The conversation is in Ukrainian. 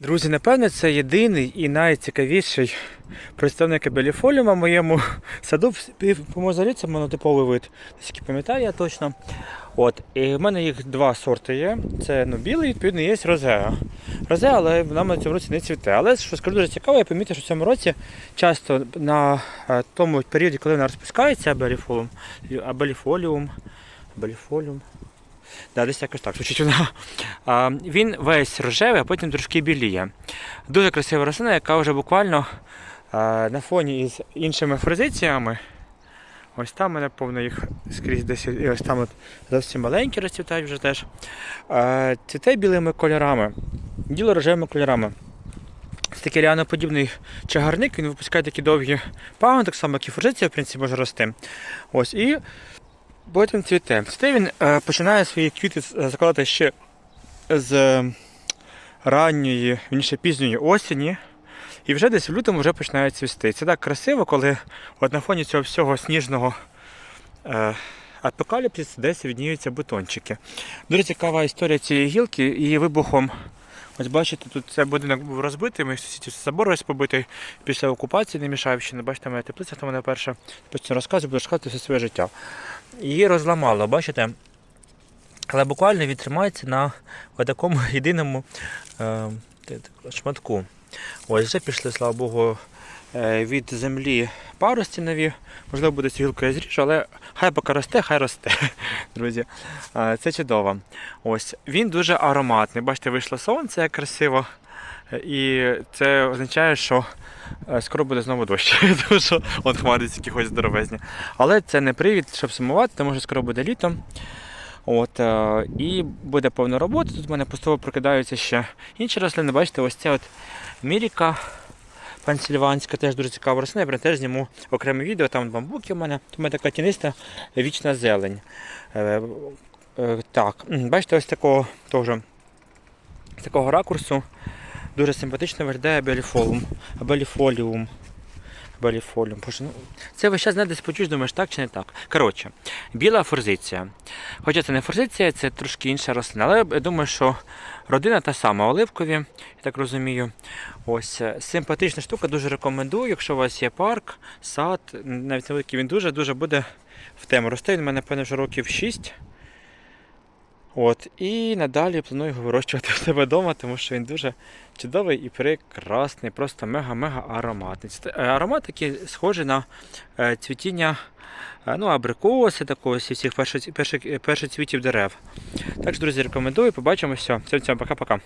Друзі, напевно, це єдиний і найцікавіший представник абеліфоліума в моєму саду. По-моєму, це монотиповий вид, наскільки пам'ятаю я точно. От, і в мене їх два сорти є. Це ну, білий, відповідно, є розеа. Розеа, але вона в цьому році не цвіте. Але що скажу дуже цікаво, я помітив, що в цьому році часто на е, тому періоді, коли вона розпускається абеліфоліум, абеліфоліум, абеліфоліум, Да, десь якось так звучить вона. А, він весь рожевий, а потім трошки біліє. Дуже красива рослина, яка вже буквально а, на фоні із іншими форзиціями. Ось там мене повно їх скрізь десь. І ось там от зовсім маленькі розцвітають вже теж. А, цвіте білими кольорами, діло-рожевими кольорами. Це такий ліаноподібний чагарник, він випускає такі довгі пагони, так само, як і форзиція, в принципі, може рости. Ось, і Потім цвіте. Цвіте він е, починає свої квіти закладати ще з е, ранньої, вірніше пізньої осені. І вже десь в лютому вже починає цвісти. Це так красиво, коли от на фоні цього всього сніжного е, апокаліпсису десь відніються бутончики. Дуже цікава історія цієї гілки її вибухом. Ось бачите, тут цей будинок був розбитий, ми сусідів забор весь побитий після окупації Немішавщини. Бачите, моя теплиця, там мене перша постійно розказує, буду розказувати все своє життя. Її розламало, бачите? Але буквально він тримається на такому єдиному е, шматку. Ось вже пішли, слава Богу, е, від землі парості нові. Можливо, буде цю гілку зріжу, але хай поки росте, хай росте, друзі. Це чудово. Ось він дуже ароматний. Бачите, вийшло сонце, як красиво. І це означає, що е, скоро буде знову дощ, тому що от хмари якихось здоровезні. Але це не привід, щоб сумувати, тому що скоро буде літо. От, е, і буде повна робота. Тут в мене постійно прокидаються ще інші рослини. Бачите, ось це от Міріка пансільванська, теж дуже цікава рослина. Я теж зніму окреме відео, там бамбуки в мене. Тут у мене така тіниста вічна зелень. Е, е, так, бачите, ось такого теж такого ракурсу дуже симпатично виглядає абеліфоліум. Абеліфоліум. Ну, це ви зараз десь почуєш, думаєш, так чи не так. Коротше, біла форзиція. Хоча це не форзиція, це трошки інша рослина. Але я думаю, що родина та сама оливкові, я так розумію. Ось е, симпатична штука, дуже рекомендую. Якщо у вас є парк, сад, навіть невеликий, він дуже-дуже буде в тему. Росте він у мене, напевно, вже років 6. От, і надалі планую його вирощувати в себе вдома, тому що він дуже чудовий і прекрасний, просто мега-мега ароматний. Е, Аромат такий схожий на е, цвітіння е, ну, абрикоси, такого, всіх перших, перших, перших цвітів дерев. Так що, друзі, рекомендую, побачимося. Всім пока-пока.